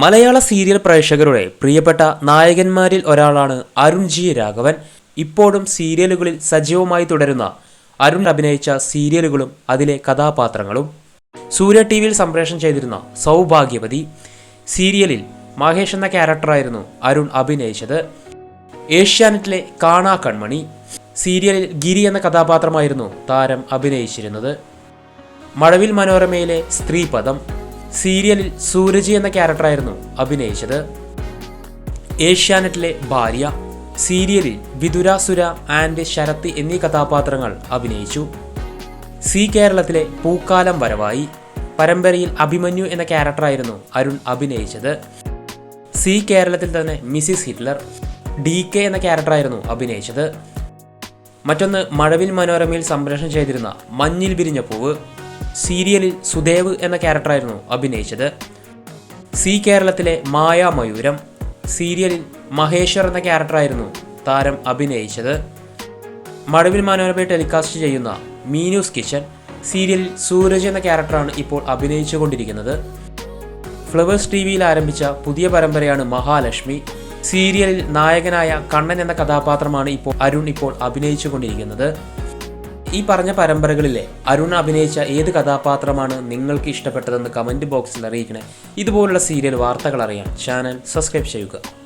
മലയാള serial പ്രേക്ഷകരുടെ പ്രിയപ്പെട്ട നായകന്മാരിൽ ഒരാളാണ് അരുൺ ജി രാഘവൻ. ഇപ്പോഴും സീരിയലുകളിൽ സജീവമായി തുടരുന്ന അരുൺ അഭിനയിച്ച സീരിയലുകളും അതിലെ കഥാപാത്രങ്ങളും. സൂര്യ ടി വിയിൽ സംപ്രേഷണം ചെയ്തിരുന്ന സൗഭാഗ്യവതി സീരിയലിൽ മഹേഷ് എന്ന ക്യാരക്ടറായിരുന്നു അരുൺ അഭിനയിച്ചത്. ഏഷ്യാനെറ്റിലെ കാണാ കൺമണി സീരിയലിൽ ഗിരി എന്ന കഥാപാത്രമായിരുന്നു താരം അഭിനയിച്ചിരുന്നത്. മഴവിൽ മനോരമയിലെ സ്ത്രീപദം സീരിയലിൽ സൂരജ് എന്ന ക്യാരക്ടറായിരുന്നു അഭിനയിച്ചത്. ഏഷ്യാനെറ്റിലെ ഭാര്യ സീരിയലിൽ വിതുരാസുര ആൻഡ് ശരത്തി എന്നീ കഥാപാത്രങ്ങൾ അഭിനയിച്ചു. സി കേരളത്തിലെ പൂക്കാലം വരവായി. പരമ്പരയിൽ അഭിമന്യു എന്ന ക്യാരക്ടറായിരുന്നു അരുൺ അഭിനയിച്ചത്. സി കേരളത്തിൽ തന്നെ മിസിസ് ഹിറ്റ്ലർ ഡി കെ എന്ന ക്യാരക്ടറായിരുന്നു അഭിനയിച്ചത്. മറ്റൊന്ന് മഴവിൽ മനോരമയിൽ സംപ്രേഷണം ചെയ്തിരുന്ന മഞ്ഞിൽ വിരിഞ്ഞ പൂവ്. സീരിയലിൽ സുദേവ് എന്ന ക്യാരക്ടറായിരുന്നു അഭിനയിച്ചത്. സി കേരളത്തിലെ മായാമയൂരം സീരിയലിൽ മഹേശ്വർ എന്ന ക്യാരക്ടറായിരുന്നു താരം അഭിനയിച്ചത്. മഴവിൽ മനോരമയെ ടെലികാസ്റ്റ് ചെയ്യുന്ന മീനൂസ് കിച്ചൻ സീരിയലിൽ സൂരജ് എന്ന ക്യാരക്ടറാണ് ഇപ്പോൾ അഭിനയിച്ചുകൊണ്ടിരിക്കുന്നത് ഫ്ലവേഴ്സ് ടി വിയിൽ ആരംഭിച്ച പുതിയ പരമ്പരയാണ് മഹാലക്ഷ്മി സീരിയലിൽ നായകനായ കണ്ണൻ എന്ന കഥാപാത്രമാണ് ഇപ്പോൾ അരുൺ ഇപ്പോൾ അഭിനയിച്ചുകൊണ്ടിരിക്കുന്നത് ഈ പറഞ്ഞ പരമ്പരകളിലെ അരുൺ അഭിനയിച്ച ഏത് കഥാപാത്രമാണ് നിങ്ങൾക്ക് ഇഷ്ടപ്പെട്ടതെന്ന് കമന്റ് ബോക്സിൽ അറിയിക്കണേ. ഇതുപോലുള്ള സീരിയൽ വാർത്തകൾ അറിയാൻ ചാനൽ സബ്സ്ക്രൈബ് ചെയ്യുക.